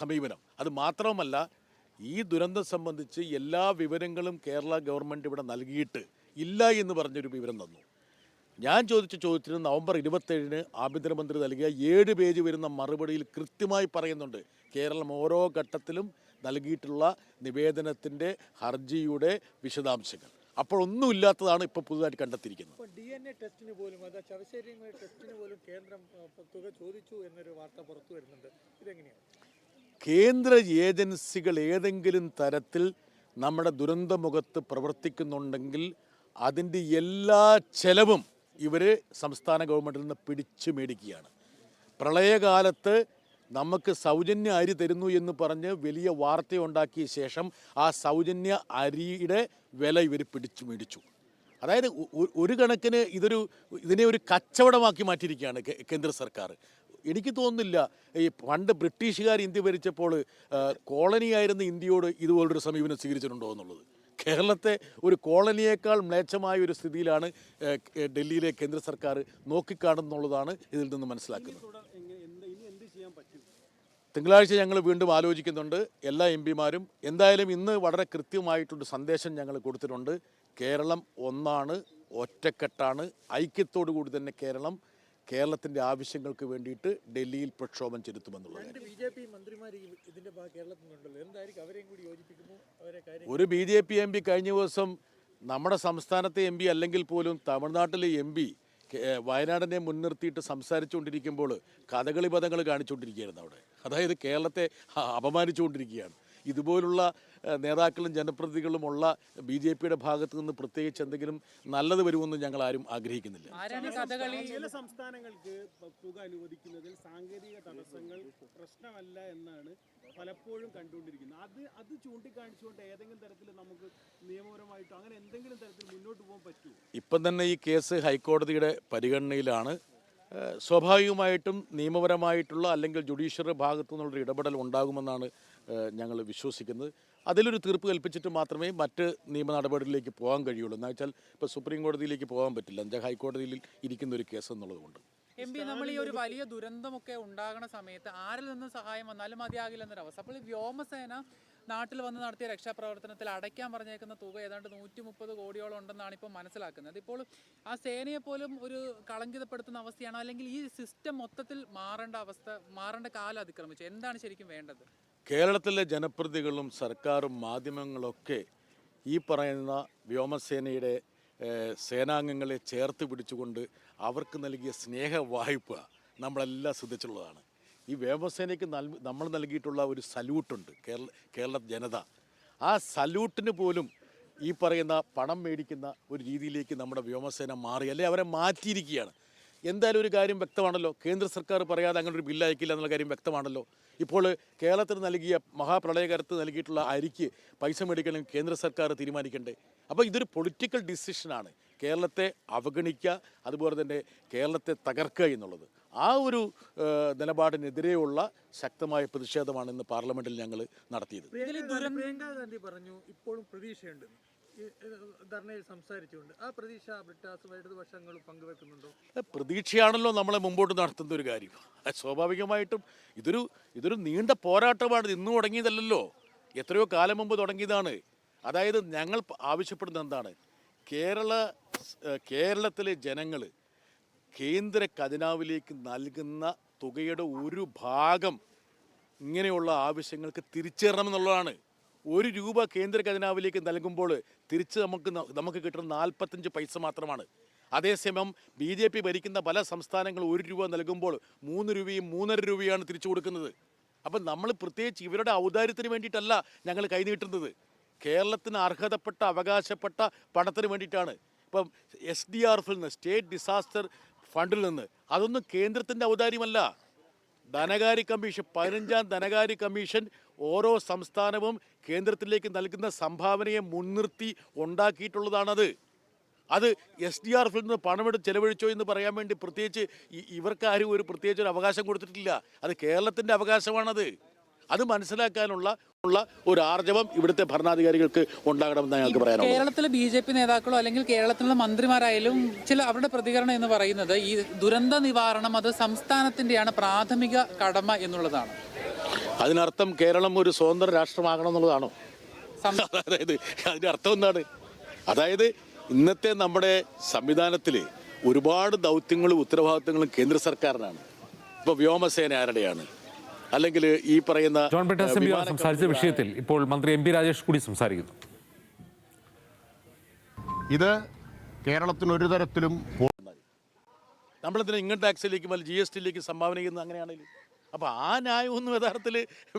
സമീപനം. അത് മാത്രവുമല്ല ഈ ദുരന്തം സംബന്ധിച്ച് എല്ലാ വിവരങ്ങളും കേരള ഗവൺമെന്റ് ഇവിടെ നൽകിയിട്ട് ഇല്ല എന്ന് പറഞ്ഞൊരു വിവരം തന്നു. ഞാൻ ചോദിച്ച ചോദ്യത്തിന് നവംബർ ഇരുപത്തേഴിന് ആഭ്യന്തരമന്ത്രി നൽകിയ ഏഴ് പേജ് വരുന്ന മറുപടിയിൽ കൃത്യമായി പറയുന്നുണ്ട്. കേരളം ഓരോ ഘട്ടത്തിലും നൽകിയിട്ടുള്ള നിവേദനത്തിന്റെ ഹർജിയുടെ വിശദാംശങ്ങൾ. അപ്പോൾ ഒന്നുമില്ലാത്തതാണ് ഇപ്പോൾ പുതുതായിട്ട് കണ്ടെത്തിയിരിക്കുന്നത്. ഡി എൻ എ ടെസ്റ്റിന് പോലും ടെസ്റ്റിന് പോലും കേന്ദ്രം തുക ചോദിച്ചു എന്നൊരു വാർത്ത പുറത്തു വരുന്നുണ്ട്. ഇതെങ്ങനെയാണ്? കേന്ദ്ര ഏജൻസികൾ ഏതെങ്കിലും തരത്തിൽ നമ്മുടെ ദുരന്തമുഖത്ത് പ്രവർത്തിക്കുന്നുണ്ടെങ്കിൽ അതിന്റെ എല്ലാ ചെലവും ഇവർ സംസ്ഥാന ഗവൺമെന്റിൽ നിന്ന് പിടിച്ചു മേടിക്കുകയാണ്. പ്രളയകാലത്ത് നമുക്ക് സൗജന്യ അരി തരുന്നു എന്ന് പറഞ്ഞ് വലിയ വാർത്തയുണ്ടാക്കിയ ശേഷം ആ സൗജന്യ അരിയുടെ വില ഇവർ പിടിച്ചു മേടിച്ചു. അതായത് ഒരു കണക്കിന് ഇതൊരു ഇതിനെ ഒരു കച്ചവടമാക്കി മാറ്റിയിരിക്കുകയാണ് കേന്ദ്ര സർക്കാർ. എനിക്ക് തോന്നുന്നില്ല. ഈ പണ്ട് ബ്രിട്ടീഷുകാർ ഇന്ത്യ ഭരിച്ചപ്പോൾ കോളനിയായിരുന്ന ഇന്ത്യയോട് ഇതുപോലൊരു സമീപനം സ്വീകരിച്ചിട്ടുണ്ടോ എന്നുള്ളത്. കേരളത്തെ ഒരു കോളനിയേക്കാൾ മ്ലേച്ഛമായ ഒരു സ്ഥിതിയിലാണ് ഡൽഹിയിലെ കേന്ദ്ര സർക്കാർ നോക്കിക്കാണുന്നുള്ളതാണ് ഇതിൽ നിന്ന് മനസ്സിലാക്കുന്നത്. തിങ്കളാഴ്ച ഞങ്ങൾ വീണ്ടും ആലോചിക്കുന്നുണ്ട്. എല്ലാ എം പിമാരും എന്തായാലും ഇന്ന് വളരെ കൃത്യമായിട്ടൊരു സന്ദേശം ഞങ്ങൾ കൊടുത്തിട്ടുണ്ട്. കേരളം ഒന്നാണ് ഒറ്റക്കെട്ടാണ്. ഐക്യത്തോടു കൂടി തന്നെ കേരളം കേരളത്തിന്റെ ആവശ്യങ്ങൾക്ക് വേണ്ടിയിട്ട് ഡൽഹിയിൽ പ്രക്ഷോഭം ചെലുത്തുമെന്നുള്ളത്. ഒരു B J P M P കഴിഞ്ഞ ദിവസം നമ്മുടെ സംസ്ഥാനത്തെ എം പി അല്ലെങ്കിൽ പോലും തമിഴ്നാട്ടിലെ എം പി വയനാടിനെ മുൻനിർത്തിയിട്ട് സംസാരിച്ചുകൊണ്ടിരിക്കുമ്പോൾ കഥകളി പദങ്ങൾ കാണിച്ചുകൊണ്ടിരിക്കുകയായിരുന്നു അവിടെ. അതായത് കേരളത്തെ അപമാനിച്ചുകൊണ്ടിരിക്കുകയാണ്. ഇതുപോലുള്ള നേതാക്കളും നേതാക്കളും ജനപ്രതിനിധികളുമുള്ള ബി ജെ പിയുടെ ഭാഗത്തു നിന്ന് പ്രത്യേകിച്ച് എന്തെങ്കിലും നല്ലത് വരുമെന്ന് ഞങ്ങൾ ആരും ആഗ്രഹിക്കുന്നില്ല. ആരാണ് കഥകളി ചില സംസ്ഥാനങ്ങൾക്ക് തുക അനുവദിക്കുന്നതിൽ സാങ്കേതിക തടസ്സങ്ങൾ പ്രശ്നമല്ല എന്നാണ് പലപ്പോഴും കണ്ടുകൊണ്ടിരിക്കുന്നത്. അത് അത് ചൂണ്ടിക്കാണിച്ചുകൊണ്ട് ഏതെങ്കിലും തരത്തിൽ നമുക്ക് നിയമപരമായിട്ടോ അങ്ങനെ എന്തെങ്കിലും തരത്തിൽ മുന്നോട്ട് പോകാൻ പറ്റുമോ? ഇപ്പം തന്നെ ഈ കേസ് ഹൈക്കോടതിയുടെ പരിഗണനയിലാണ്. സ്വാഭാവികമായിട്ടും നിയമപരമായിട്ടുള്ള അല്ലെങ്കിൽ ജുഡീഷ്യറി ഭാഗത്തു നിന്നുള്ളൊരു ഇടപെടൽ ഉണ്ടാകുമെന്നാണ് ഞങ്ങൾ വിശ്വസിക്കുന്നത്. അതിലൊരു തീർപ്പ് കൽപ്പിച്ചിട്ട് മാത്രമേ മറ്റ് നിയമ നടപടികളിലേക്ക് പോകാൻ കഴിയുള്ളൂ. എന്ന് വെച്ചാൽ ഇപ്പോൾ സുപ്രീം കോടതിയിലേക്ക് പോകാൻ പറ്റില്ല. എന്താ ഹൈക്കോടതിയിൽ ഇരിക്കുന്ന ഒരു കേസ് എന്നുള്ളതുകൊണ്ട്. എം പി നമ്മൾ ഈ ഒരു വലിയ ദുരന്തമൊക്കെ ഉണ്ടാകുന്ന സമയത്ത് ആരിൽ നിന്ന് സഹായം വന്നാലും മതിയാകില്ല എന്നൊരവസ്ഥ അപ്പോൾ വ്യോമസേന നാട്ടിൽ വന്ന് നടത്തിയ രക്ഷാപ്രവർത്തനത്തിൽ അടയ്ക്കാൻ പറഞ്ഞേക്കുന്ന തുക ഏതാണ്ട് നൂറ്റി മുപ്പത് കോടിയോളം ഉണ്ടെന്നാണ് ഇപ്പോൾ മനസ്സിലാക്കുന്നത്. ഇപ്പോൾ ആ സേനയെ പോലും ഒരു കളങ്കിതപ്പെടുത്തുന്ന അവസ്ഥയാണോ? അല്ലെങ്കിൽ ഈ സിസ്റ്റം മൊത്തത്തിൽ മാറേണ്ട അവസ്ഥ മാറേണ്ട കാലം അതിക്രമിച്ചു. എന്താണ് ശരിക്കും വേണ്ടത്? കേരളത്തിലെ ജനപ്രതികളും സർക്കാരും മാധ്യമങ്ങളൊക്കെ ഈ പറയുന്ന വ്യോമസേനയുടെ സേനാംഗങ്ങളെ ചേർത്ത് പിടിച്ചുകൊണ്ട് അവർക്ക് നൽകിയ സ്നേഹ വായ്പ നമ്മളെല്ലാം ശ്രദ്ധിച്ചുള്ളതാണ് ഈ വ്യോമസേനയ്ക്ക് നമ്മൾ നൽകിയിട്ടുള്ള ഒരു സല്യൂട്ടുണ്ട് കേരള കേരള ജനത. ആ സല്യൂട്ടിന് പോലും ഈ പറയുന്ന പണം മേടിക്കുന്ന ഒരു രീതിയിലേക്ക് നമ്മുടെ വ്യോമസേന മാറി അല്ലെ അവരെ മാറ്റിയിരിക്കുകയാണ്. എന്തായാലും ഒരു കാര്യം വ്യക്തമാണല്ലോ കേന്ദ്ര സർക്കാർ പറയാതെ അങ്ങനെ ഒരു ബില്ല് അയക്കില്ല എന്നുള്ള കാര്യം വ്യക്തമാണല്ലോ. ഇപ്പോൾ കേരളത്തിന് നൽകിയ മഹാപ്രളയകരത്ത് നൽകിയിട്ടുള്ള അരിക്ക് പൈസ മേടിക്കണം കേന്ദ്ര സർക്കാർ തീരുമാനിക്കണ്ടേ? അപ്പോൾ ഇതൊരു പൊളിറ്റിക്കൽ ഡിസിഷനാണ് കേരളത്തെ അവഗണിക്കുക അതുപോലെ തന്നെ കേരളത്തെ തകർക്കുക എന്നുള്ളത്. ആ ഒരു നിലപാടിനെതിരെയുള്ള ശക്തമായ പ്രതിഷേധമാണ് ഇന്ന് പാർലമെന്റിൽ ഞങ്ങൾ നടത്തിയത്. പറഞ്ഞു ഇപ്പോഴും പ്രതീക്ഷയുണ്ട്. ധർണയിൽ സംസാരിച്ചുകൊണ്ട് ആ പ്രതീക്ഷ ബ്രിട്ടാസും പങ്കുവെക്കുന്നുണ്ടോ? പ്രതീക്ഷയാണല്ലോ നമ്മളെ മുമ്പോട്ട് നടത്തുന്ന ഒരു കാര്യം. സ്വാഭാവികമായിട്ടും ഇതൊരു ഇതൊരു നീണ്ട പോരാട്ടമാണ്. ഇന്ന് തുടങ്ങിയതല്ലല്ലോ. എത്രയോ കാലം മുമ്പ് തുടങ്ങിയതാണ്. അതായത് ഞങ്ങൾ ആവശ്യപ്പെടുന്ന എന്താണ്? കേരള കേരളത്തിലെ ജനങ്ങൾ കേന്ദ്ര ഖജനാവിലേക്ക് നൽകുന്ന തുകയുടെ ഒരു ഭാഗം ഇങ്ങനെയുള്ള ആവശ്യങ്ങൾക്ക് തിരിച്ചേറണമെന്നുള്ളതാണ് ഒരു രൂപ കേന്ദ്ര ഖജനാവിലേക്ക് നൽകുമ്പോൾ തിരിച്ച് നമുക്ക് നമുക്ക് കിട്ടുന്ന നാൽപ്പത്തഞ്ച് പൈസ മാത്രമാണ്. അതേസമയം ബി ജെ പി ഭരിക്കുന്ന പല സംസ്ഥാനങ്ങൾ ഒരു രൂപ നൽകുമ്പോൾ മൂന്ന് രൂപയും മൂന്നര രൂപയാണ് തിരിച്ചു കൊടുക്കുന്നത്. അപ്പം നമ്മൾ പ്രത്യേകിച്ച് ഇവരുടെ ഔദാര്യത്തിന് വേണ്ടിയിട്ടല്ല ഞങ്ങൾ കൈനീട്ടുന്നത് കേരളത്തിന് അർഹതപ്പെട്ട അവകാശപ്പെട്ട പണത്തിന് വേണ്ടിയിട്ടാണ്. ഇപ്പം എസ് ഡി ആർ എഫിൽ നിന്ന് സ്റ്റേറ്റ് ഡിസാസ്റ്റർ ഫണ്ടിൽ നിന്ന് അതൊന്നും കേന്ദ്രത്തിന്റെ ഔദാര്യമല്ല. ധനകാര്യ കമ്മീഷൻ പതിനഞ്ചാം ധനകാര്യ കമ്മീഷൻ ഓരോ സംസ്ഥാനവും കേന്ദ്രത്തിലേക്ക് നൽകുന്ന സംഭാവനയെ മുൻനിർത്തി ഉണ്ടാക്കിയിട്ടുള്ളതാണത്. അത് എസ് ഡി ആർ എഫിൽ നിന്ന് പണമെടുത്ത് ചെലവഴിച്ചോ എന്ന് പറയാൻ വേണ്ടി പ്രത്യേകിച്ച് ഇവർക്കാരും ഒരു പ്രത്യേകിച്ച് ഒരു അവകാശം കൊടുത്തിട്ടില്ല. അത് കേരളത്തിന്റെ അവകാശമാണത്. അത് മനസ്സിലാക്കാനുള്ള ഉള്ള ഒരു ആർജവം ഇവിടുത്തെ ഭരണാധികാരികൾക്ക് ഉണ്ടാകണമെന്ന് ഞങ്ങൾക്ക് പറയാനുള്ളത്. കേരളത്തിലെ ബി ജെ പി നേതാക്കളോ അല്ലെങ്കിൽ കേരളത്തിലുള്ള മന്ത്രിമാരായാലും ചില അവരുടെ പ്രതികരണം എന്ന് പറയുന്നത് ഈ ദുരന്ത നിവാരണം അത് സംസ്ഥാനത്തിന്റെയാണ് പ്രാഥമിക കടമ എന്നുള്ളതാണ്. അതിനർത്ഥം കേരളം ഒരു സ്വതന്ത്ര രാഷ്ട്രമാകണം എന്നുള്ളതാണോ അതായത് അതിന്റെ അർത്ഥം എന്താണ്? അതായത് ഇന്നത്തെ നമ്മുടെ സംവിധാനത്തിൽ ഒരുപാട് ദൗത്യങ്ങളും ഉത്തരവാദിത്തങ്ങളും കേന്ദ്ര സർക്കാരിനാണ്. ഇപ്പോൾ വ്യോമസേന ആരുടെയാണ്? അല്ലെങ്കിൽ ഈ പറയുന്ന ജോൺ ബ്രിട്ടാസ് എം പി സംസാരിച്ച വിഷയത്തിൽ ഇപ്പോൾ മന്ത്രി എം പി രാജേഷ് കൂടി സംസാരിക്കുന്നു. ഇത് കേരളത്തിന് ഒരു തരത്തിലും നമ്മളെന്തിനാ ഇൻകം ടാക്സിലേക്ക് അല്ലെങ്കിൽ ജി എസ് ടിയിലേക്ക് സംഭാവന ചെയ്യുന്നത് അങ്ങനെയാണെങ്കിൽ അപ്പോൾ ആ ന്യായമൊന്നും യഥാർത്ഥത്തിൽ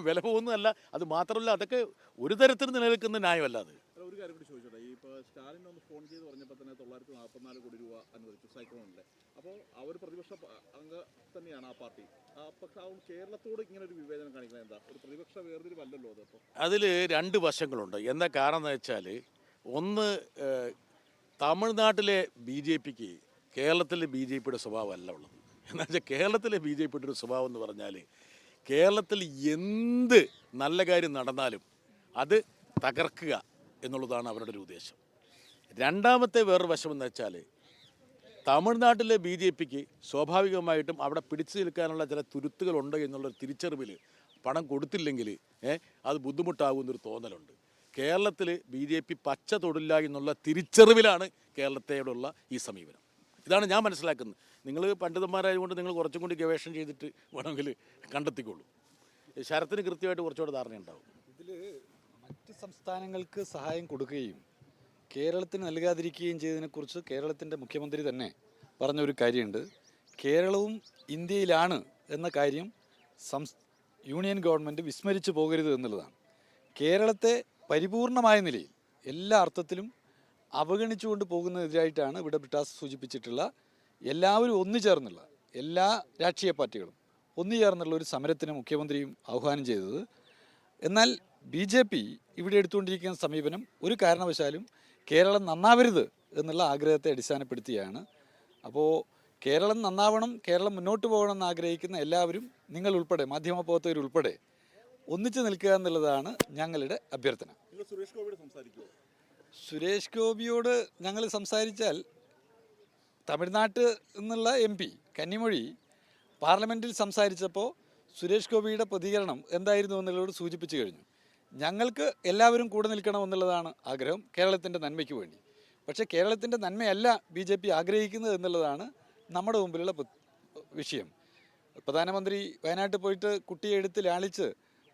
വില പോകുന്നതല്ല. അത് മാത്രമല്ല അതൊക്കെ ഒരു തരത്തിൽ നിലനിൽക്കുന്ന ന്യായമല്ല അത്. ഒരു കാര്യം കൂടി ചോദിച്ചോട്ടെ. ഈ ഇപ്പോൾ സ്റ്റാലിൻ ഒന്ന് ഫോൺ ചെയ്ത് പറഞ്ഞപ്പോൾ തന്നെ തൊള്ളായിരത്തി നാൽപ്പത്തിനാല് കോടി രൂപ അനുവദിച്ചു സൈക്ലോണിലെ അപ്പോൾ അവർ പ്രതിപക്ഷ അംഗ തന്നെയാണ് ആ പാർട്ടി. പക്ഷേ ആ കേരളത്തോട് ഇങ്ങനെ ഒരു വിവേചനം കാണിക്കുന്നത് എന്താ? ഒരു പ്രതിപക്ഷ വേർതിരിവല്ലല്ലോ അത് അപ്പോൾ അതിൽ രണ്ട് വശങ്ങളുണ്ട്. എന്താ കാരണം എന്ന് വെച്ചാൽ ഒന്ന് തമിഴ്നാട്ടിലെ ബി ജെ പിക്ക് കേരളത്തിലെ ബി ജെ പിയുടെ സ്വഭാവമല്ല ഉള്ളത്. എന്ന് വെച്ചാൽ കേരളത്തിലെ ബി ജെ പിയുടെ ഒരു സ്വഭാവം എന്ന് പറഞ്ഞാൽ കേരളത്തിൽ എന്ത് നല്ല കാര്യം നടന്നാലും അത് തകർക്കുക എന്നുള്ളതാണ് അവരുടെ ഒരു ഉദ്ദേശം. രണ്ടാമത്തെ വേറൊരു എന്ന് വെച്ചാൽ തമിഴ്നാട്ടിലെ ബി ജെ പിക്ക് സ്വാഭാവികമായിട്ടും അവിടെ പിടിച്ചു നിൽക്കാനുള്ള ചില തുരുത്തുകളുണ്ട് എന്നുള്ളൊരു തിരിച്ചറിവിൽ പണം കൊടുത്തില്ലെങ്കിൽ അത് ബുദ്ധിമുട്ടാകുമെന്നൊരു തോന്നലുണ്ട്. കേരളത്തിൽ ബി ജെ പി പച്ച തൊടില്ല എന്നുള്ള തിരിച്ചറിവിലാണ് കേരളത്തോടുള്ള ഈ സമീപനം. ഇതാണ് ഞാൻ മനസ്സിലാക്കുന്നത്. നിങ്ങൾ പണ്ഡിതന്മാരായതുകൊണ്ട് നിങ്ങൾ കുറച്ചും കൂടി ഗവേഷണം ചെയ്തിട്ട് വേണമെങ്കിൽ കണ്ടെത്തിക്കോളൂ. ശരത്തിന് കൃത്യമായിട്ട് കുറച്ചുകൂടെ ധാരണയുണ്ടാവും ഇതിൽ മറ്റ് സംസ്ഥാനങ്ങൾക്ക് സഹായം കൊടുക്കുകയും കേരളത്തിന് നൽകാതിരിക്കുകയും ചെയ്തതിനെക്കുറിച്ച് കേരളത്തിന്റെ മുഖ്യമന്ത്രി തന്നെ പറഞ്ഞൊരു കാര്യമുണ്ട്. കേരളവും ഇന്ത്യയിലാണ് എന്ന കാര്യം സംസ് യൂണിയൻ ഗവൺമെന്റ് വിസ്മരിച്ചു പോകരുത് എന്നുള്ളതാണ്. കേരളത്തെ പരിപൂർണമായ നിലയിൽ എല്ലാ അർത്ഥത്തിലും അവഗണിച്ചുകൊണ്ട് പോകുന്നതിനെതിരായിട്ടാണ് ഇവിടെ ബ്രിട്ടാസ് സൂചിപ്പിച്ചിട്ടുള്ള എല്ലാവരും ഒന്നു ചേർന്നുള്ള എല്ലാ രാഷ്ട്രീയ പാർട്ടികളും ഒന്നു ചേർന്നുള്ള ഒരു സമരത്തിന് മുഖ്യമന്ത്രിയും ആഹ്വാനം ചെയ്തത്. എന്നാൽ ബി ജെ പി ഇവിടെ എടുത്തുകൊണ്ടിരിക്കുന്ന സമീപനം ഒരു കാരണവശാലും കേരളം നന്നാവരുത് എന്നുള്ള ആഗ്രഹത്തെ അടിസ്ഥാനപ്പെടുത്തിയാണ്. അപ്പോൾ കേരളം നന്നാവണം കേരളം മുന്നോട്ട് പോകണം എന്ന് ആഗ്രഹിക്കുന്ന എല്ലാവരും നിങ്ങൾ ഉൾപ്പെടെ മാധ്യമ പ്രവർത്തകരുൾപ്പെടെ ഒന്നിച്ചു നിൽക്കുക എന്നുള്ളതാണ് ഞങ്ങളുടെ അഭ്യർത്ഥന. സുരേഷ് ഗോപിയുടെ സംസാരിക്കുമോ സുരേഷ് ഗോപിയോട് ഞങ്ങൾ സംസാരിച്ചാൽ തമിഴ്നാട്ട് നിന്നുള്ള എം പി കന്നിമൊഴി പാർലമെന്റിൽ സംസാരിച്ചപ്പോൾ സുരേഷ് ഗോപിയുടെ പ്രതികരണം എന്തായിരുന്നു എന്നുള്ളതോട് സൂചിപ്പിച്ചു കഴിഞ്ഞു. ഞങ്ങൾക്ക് എല്ലാവരും കൂടെ നിൽക്കണം എന്നുള്ളതാണ് ആഗ്രഹം കേരളത്തിന്റെ നന്മയ്ക്ക് വേണ്ടി. പക്ഷേ കേരളത്തിന്റെ നന്മയല്ല ബി ജെ പി ആഗ്രഹിക്കുന്നത് എന്നുള്ളതാണ് നമ്മുടെ മുമ്പിലുള്ള വിഷയം. പ്രധാനമന്ത്രി വയനാട്ടിൽ പോയിട്ട് കുട്ടിയെ എടുത്ത് ലാളിച്ച്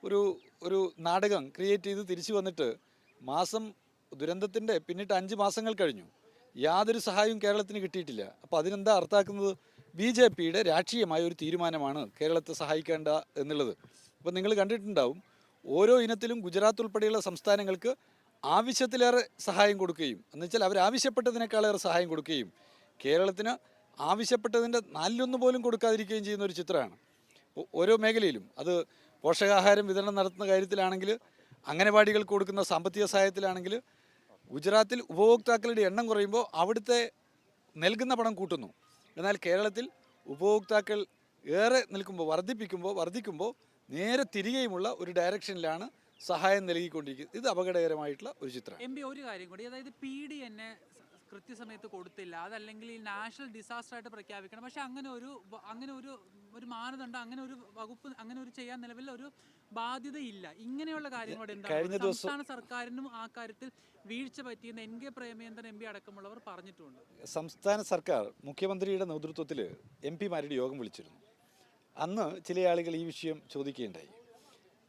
ഒരു ഒരു നാടകം ക്രിയേറ്റ് ചെയ്ത് തിരിച്ചു വന്നിട്ട് മാസം ദുരന്തത്തിന്റെ പിന്നിട്ട് അഞ്ച് മാസങ്ങൾ കഴിഞ്ഞു. യാതൊരു സഹായവും കേരളത്തിന് കിട്ടിയിട്ടില്ല. അപ്പോൾ അതിനെന്താ അർത്ഥാക്കുന്നത് ബി ജെ പിയുടെ രാഷ്ട്രീയമായ ഒരു തീരുമാനമാണ് കേരളത്തെ സഹായിക്കേണ്ട എന്നുള്ളത്. അപ്പോൾ നിങ്ങൾ കണ്ടിട്ടുണ്ടാവും ഓരോ ഇനത്തിലും ഗുജറാത്ത് ഉൾപ്പെടെയുള്ള സംസ്ഥാനങ്ങൾക്ക് ആവശ്യത്തിലേറെ സഹായം കൊടുക്കുകയും എന്നുവെച്ചാൽ അവർ ആവശ്യപ്പെട്ടതിനേക്കാളേറെ സഹായം കൊടുക്കുകയും കേരളത്തിന് ആവശ്യപ്പെട്ടതിന്റെ നാലിലൊന്ന് പോലും കൊടുക്കാതിരിക്കുകയും ചെയ്യുന്ന ഒരു ചിത്രമാണ്. ഓരോ മേഖലയിലും. അത് പോഷകാഹാരം വിതരണം നടത്തുന്ന കാര്യത്തിലാണെങ്കിൽ അംഗനവാടികൾക്ക് കൊടുക്കുന്ന സാമ്പത്തിക സഹായത്തിലാണെങ്കിൽ ഗുജറാത്തിൽ ഉപഭോക്താക്കളുടെ എണ്ണം കുറയുമ്പോൾ അവിടുത്തെ നൽകുന്ന പണം കൂട്ടുന്നു. എന്നാൽ കേരളത്തിൽ ഉപഭോക്താക്കൾ ഏറെ നിൽക്കുമ്പോൾ വർദ്ധിപ്പിക്കുമ്പോൾ വർദ്ധിക്കുമ്പോൾ നേരെ തിരികെയുമുള്ള ഒരു ഡയറക്ഷനിലാണ് സഹായം നൽകിക്കൊണ്ടിരിക്കുന്നത്. ഇത് അപകടകരമായിട്ടുള്ള ഒരു ചിത്രം. എം ഒരു കാര്യം കൂടി. അതായത് പി ഡി എന്നെ കൃത്യസമയത്ത് കൊടുത്തില്ല. അതല്ലെങ്കിൽ ഈ നാഷണൽ ഡിസാസ്റ്റർ ആയിട്ട് പ്രഖ്യാപിക്കണം. പക്ഷെ അങ്ങനെ ഒരു അങ്ങനെ ഒരു ഒരു മാനദണ്ഡം അങ്ങനെ ഒരു വകുപ്പ് അങ്ങനെ ഒരു ചെയ്യാൻ നിലവിൽ ഒരു ബാധ്യതയില്ല. ഇങ്ങനെയുള്ള കാര്യങ്ങളോട് എന്താണ് സംസ്ഥാന സർക്കാരിനും ആ കാര്യത്തിൽ വീഴ്ച പറ്റിയെന്ന് N K Premachandran M P അടക്കമുള്ളവർ പറഞ്ഞിട്ടുണ്ട്. സംസ്ഥാന സർക്കാർ മുഖ്യമന്ത്രിയുടെ നേതൃത്വത്തിൽ എം പിമാരുടെ യോഗം വിളിച്ചിരുന്നു. അന്ന് ചില ആളുകൾ ഈ വിഷയം ചോദിക്കുകയുണ്ടായി.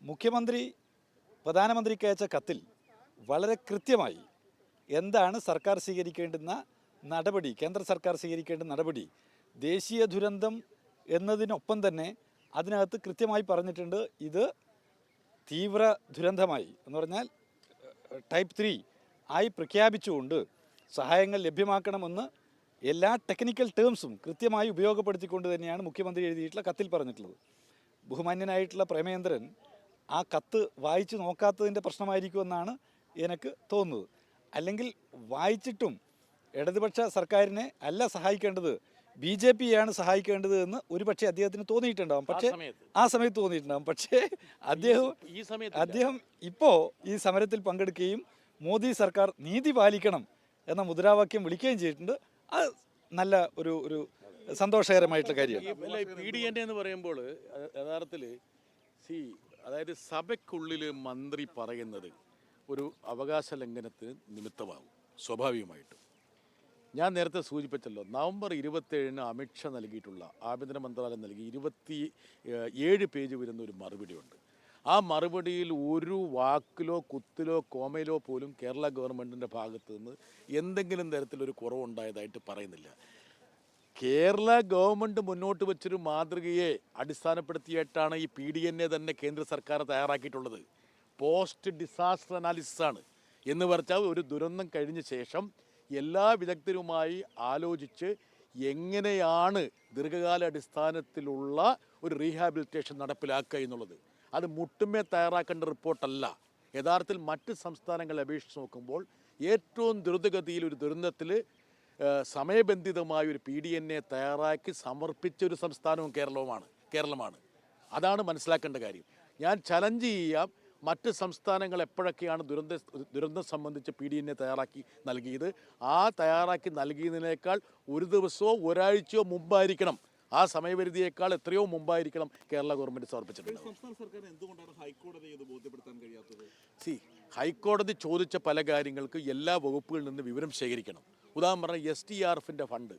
മുഖ്യമന്ത്രി പ്രധാനമന്ത്രിക്ക് അയച്ച കത്തിൽ വളരെ കൃത്യമായി എന്താണ് സർക്കാർ സ്വീകരിക്കേണ്ടുന്ന നടപടി കേന്ദ്ര സർക്കാർ സ്വീകരിക്കേണ്ട നടപടി? ദേശീയ ദുരന്തം എന്നതിനൊപ്പം തന്നെ അതിനകത്ത് കൃത്യമായി പറഞ്ഞിട്ടുണ്ട് ഇത് തീവ്ര ദുരന്തമായി. എന്ന് പറഞ്ഞാൽ ടൈപ്പ് ത്രീ ആയി പ്രഖ്യാപിച്ചുകൊണ്ട് സഹായങ്ങൾ ലഭ്യമാക്കണമെന്ന് എല്ലാ ടെക്നിക്കൽ ടേംസും കൃത്യമായി ഉപയോഗപ്പെടുത്തിക്കൊണ്ട് തന്നെയാണ് മുഖ്യമന്ത്രി എഴുതിയിട്ടുള്ള കത്തിൽ പറഞ്ഞിട്ടുള്ളത്. ബഹുമാന്യനായിട്ടുള്ള പ്രേമേന്ദ്രൻ ആ കത്ത് വായിച്ചു നോക്കാത്തതിന്റെ പ്രശ്നമായിരിക്കുമെന്നാണ് എനിക്ക് തോന്നുന്നത്. അല്ലെങ്കിൽ വായിച്ചിട്ടും ഇടതുപക്ഷ സർക്കാരിനെ അല്ല സഹായിക്കേണ്ടത് ബി ജെ പിയാണ് സഹായിക്കേണ്ടത് എന്ന് ഒരുപക്ഷെ അദ്ദേഹത്തിന് തോന്നിയിട്ടുണ്ടാവും. പക്ഷേ ആ സമയത്ത് തോന്നിയിട്ടുണ്ടാവും. പക്ഷേ അദ്ദേഹം ഈ സമയത്ത് അദ്ദേഹം ഇപ്പോൾ ഈ സമരത്തിൽ പങ്കെടുക്കുകയും മോദി സർക്കാർ നീതി പാലിക്കണം എന്ന മുദ്രാവാക്യം വിളിക്കുകയും ചെയ്തിട്ടുണ്ട്. അത് നല്ല ഒരു ഒരു സന്തോഷകരമായിട്ടുള്ള കാര്യമാണ്. ഈ പി ഡി എൻ എന്ന് പറയുമ്പോൾ യഥാർത്ഥത്തിൽ സി അതായത് സഭയ്ക്കുള്ളിൽ മന്ത്രി പറയുന്നത് ഒരു അവകാശ ലംഘനത്തിന് നിമിത്തമാകും സ്വാഭാവികമായിട്ടും. ഞാൻ നേരത്തെ സൂചിപ്പിച്ചല്ലോ നവംബർ ഇരുപത്തേഴിന് അമിത്ഷാ നൽകിയിട്ടുള്ള ആഭ്യന്തര മന്ത്രാലയം നൽകി ഇരുപത്തി ഏഴ് പേജ് വരുന്ന ഒരു മറുപടിയുണ്ട്. ആ മറുപടിയിൽ ഒരു വാക്കിലോ കുത്തിലോ കോമയിലോ പോലും കേരള ഗവൺമെന്റിന്റെ ഭാഗത്തു നിന്ന് എന്തെങ്കിലും തരത്തിലൊരു കുറവുണ്ടായതായിട്ട് പറയുന്നില്ല. കേരള ഗവൺമെന്റ് മുന്നോട്ട് വെച്ചൊരു മാതൃകയെ അടിസ്ഥാനപ്പെടുത്തിയിട്ടാണ് ഈ പി ഡി എന്നെ തന്നെ കേന്ദ്ര സർക്കാർ തയ്യാറാക്കിയിട്ടുള്ളത്. പോസ്റ്റ് ഡിസാസ്റ്റർ അനാലിസിസ് ആണ്. എന്ന് പറഞ്ഞാൽ ഒരു ദുരന്തം കഴിഞ്ഞ ശേഷം എല്ലാ വിദഗ്ധരുമായി ആലോചിച്ച് എങ്ങനെയാണ് ദീർഘകാല അടിസ്ഥാനത്തിലുള്ള ഒരു റീഹാബിലിറ്റേഷൻ നടപ്പിലാക്കുക എന്നുള്ളത്. അത് മുട്ടുമേ തയ്യാറാക്കേണ്ട റിപ്പോർട്ടല്ല. യഥാർത്ഥത്തിൽ മറ്റ് സംസ്ഥാനങ്ങളെ അപേക്ഷിച്ച് നോക്കുമ്പോൾ ഏറ്റവും ദ്രുതഗതിയിൽ ഒരു ദുരന്തത്തിൽ സമയബന്ധിതമായ ഒരു പി ഡി എൻ എ തയ്യാറാക്കി സമർപ്പിച്ച ഒരു സംസ്ഥാനവും കേരളവുമാണ് കേരളമാണ്. അതാണ് മനസ്സിലാക്കേണ്ട കാര്യം. ഞാൻ ചലഞ്ച് ചെയ്യാം മറ്റ് സംസ്ഥാനങ്ങൾ എപ്പോഴൊക്കെയാണ് ദുരന്ത ദുരന്തം സംബന്ധിച്ച് പി ഡി എൻ എ തയ്യാറാക്കി നൽകിയത്? ആ തയ്യാറാക്കി നൽകിയതിനേക്കാൾ ഒരു ദിവസമോ ഒരാഴ്ചയോ മുമ്പായിരിക്കണം. ആ സമയപരിധിയേക്കാൾ എത്രയോ മുമ്പായിരിക്കണം കേരള ഇത് കഴിയാത്തത്? സി ഹൈക്കോടതി ചോദിച്ച പല കാര്യങ്ങൾക്ക് എല്ലാ വകുപ്പുകളിൽ നിന്ന് വിവരം ശേഖരിക്കണം. ഉദാഹരണം പറഞ്ഞാൽ എസ് ടി ആർ എഫിന്റെ ഫണ്ട്.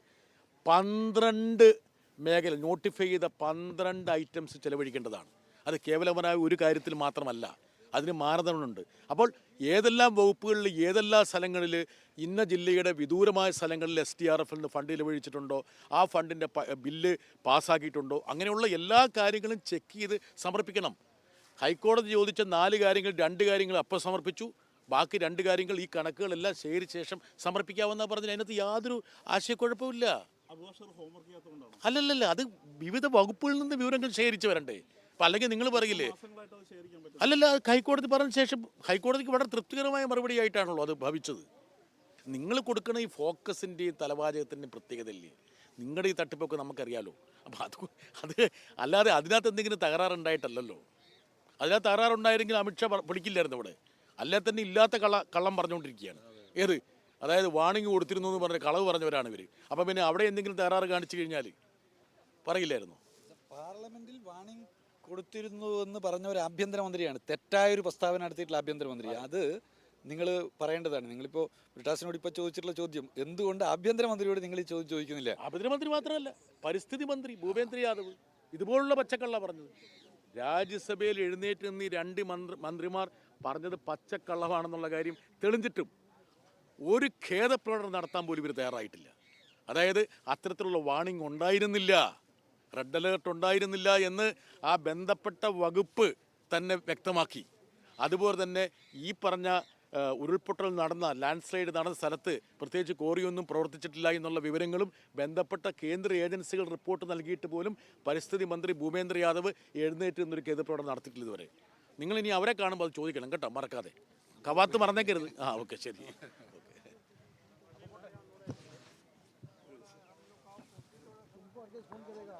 പന്ത്രണ്ട് മേഖല നോട്ടിഫൈ ചെയ്ത പന്ത്രണ്ട് ഐറ്റംസ് ചെലവഴിക്കേണ്ടതാണ്. അത് കേവലമായ ഒരു കാര്യത്തിൽ മാത്രമല്ല. അതിന് മാനദണ്ഡമുണ്ട്. അപ്പോൾ ഏതെല്ലാം വകുപ്പുകളിൽ ഏതെല്ലാം സ്ഥലങ്ങളിൽ ഇന്ന ജില്ലയുടെ വിദൂരമായ സ്ഥലങ്ങളിൽ എസ് ടി ആർ എഫിൽ നിന്ന് ഫണ്ട് ചിലവഴിച്ചിട്ടുണ്ടോ ആ ഫണ്ടിന്റെ ബില്ല് പാസ്സാക്കിയിട്ടുണ്ടോ അങ്ങനെയുള്ള എല്ലാ കാര്യങ്ങളും ചെക്ക് ചെയ്ത് സമർപ്പിക്കണം. ഹൈക്കോടതി ചോദിച്ച നാല് കാര്യങ്ങൾ രണ്ട് കാര്യങ്ങൾ അപ്പോൾ സമർപ്പിച്ചു. ബാക്കി രണ്ട് കാര്യങ്ങൾ ഈ കണക്കുകളെല്ലാം ശേഖരിച്ച ശേഷം സമർപ്പിക്കാമെന്നാണ് പറഞ്ഞത്. അതിനകത്ത് യാതൊരു ആശയക്കുഴപ്പമില്ല അല്ലല്ലല്ല അത് വിവിധ വകുപ്പുകളിൽ നിന്ന് വിവരങ്ങൾ ശേഖരിച്ച് വരണ്ടേ അപ്പം അല്ലെങ്കിൽ നിങ്ങൾ പറയില്ലേ? അല്ലല്ല ഹൈക്കോടതി പറഞ്ഞ ശേഷം ഹൈക്കോടതിക്ക് വളരെ തൃപ്തികരമായ മറുപടി ആയിട്ടാണല്ലോ അത് ഭവിച്ചത്. നിങ്ങൾ കൊടുക്കുന്ന ഈ ഫോക്കസിന്റെയും തലവാചകത്തിന്റെയും പ്രത്യേകതയില്ലേ നിങ്ങളുടെ ഈ തട്ടിപ്പൊക്കെ നമുക്കറിയാലോ. അപ്പോൾ അത് അത് അല്ലാതെ അതിനകത്ത് എന്തെങ്കിലും തകരാറുണ്ടായിട്ടല്ലല്ലോ. അതിനകത്ത് തകരാറുണ്ടായിരുന്നെങ്കിൽ അമിത്ഷാ പിടിക്കില്ലായിരുന്നു ഇവിടെ. അല്ലാതെ തന്നെ ഇല്ലാത്ത കള്ള കള്ളം പറഞ്ഞുകൊണ്ടിരിക്കുകയാണ്. ഏത്? അതായത് വാണിംഗ് കൊടുത്തിരുന്നു എന്ന് പറഞ്ഞ കളവ് പറഞ്ഞവരാണ് ഇവർ അപ്പം പിന്നെ അവിടെ എന്തെങ്കിലും തകരാറ് കാണിച്ചു കഴിഞ്ഞാൽ പറയില്ലായിരുന്നു? പാർലമെന്റിൽ വാണിംഗ് കൊടുത്തിരുന്നു എന്ന് പറഞ്ഞ ഒരു ആഭ്യന്തരമന്ത്രിയാണ്. തെറ്റായ ഒരു പ്രസ്താവന നടത്തിയിട്ടുള്ള ആഭ്യന്തരമന്ത്രി. അത്. നിങ്ങൾ പറയേണ്ടതാണ്. നിങ്ങളിപ്പോൾ ബ്രിട്ടാസിനോട് ഇപ്പോൾ ചോദിച്ചിട്ടുള്ള ചോദ്യം എന്തുകൊണ്ട് ആഭ്യന്തരമന്ത്രിയോട് നിങ്ങൾ ഈ ചോദ്യം ചോദിക്കുന്നില്ല? ആഭ്യന്തരമന്ത്രി മാത്രമല്ല പരിസ്ഥിതി മന്ത്രി ഭൂപേന്ദ്ര യാദവ് ഇതുപോലുള്ള പച്ചക്കള്ള പറഞ്ഞത്. രാജ്യസഭയിൽ എഴുന്നേറ്റ് നിന്ന് ഈ രണ്ട് മന്ത്രി മന്ത്രിമാർ പറഞ്ഞത് പച്ചക്കള്ളമാണെന്നുള്ള കാര്യം തെളിഞ്ഞിട്ടും ഒരു ഖേദപ്രകടനം നടത്താൻ പോലും ഇവർ തയ്യാറായിട്ടില്ല. അതായത് അത്തരത്തിലുള്ള വാണിംഗ് ഉണ്ടായിരുന്നില്ല. റെഡ് അലേർട്ട് ഉണ്ടായിരുന്നില്ല എന്ന് ആ ബന്ധപ്പെട്ട വകുപ്പ് തന്നെ വ്യക്തമാക്കി. അതുപോലെ തന്നെ ഈ പറഞ്ഞ ഉരുൾപൊട്ടൽ നടന്ന ലാൻഡ് സ്ലൈഡ് നടന്ന സ്ഥലത്ത് പ്രത്യേകിച്ച് കോറിയൊന്നും പ്രവർത്തിച്ചിട്ടില്ല എന്നുള്ള വിവരങ്ങളും ബന്ധപ്പെട്ട കേന്ദ്ര ഏജൻസികൾ റിപ്പോർട്ട് നൽകിയിട്ട് പോലും പരിസ്ഥിതി മന്ത്രി ഭൂപേന്ദ്ര യാദവ് എഴുന്നേറ്റ് നിന്നൊരു എതിർപ്രകടനം നടത്തിയിട്ടില്ല ഇതുവരെ. ഇനി അവരെ കാണുമ്പോൾ അത് ചോദിക്കണം കേട്ടോ മറക്കാതെ. കവാത്ത് മറന്നേക്കരുത്. ആ ഓക്കെ ശരി.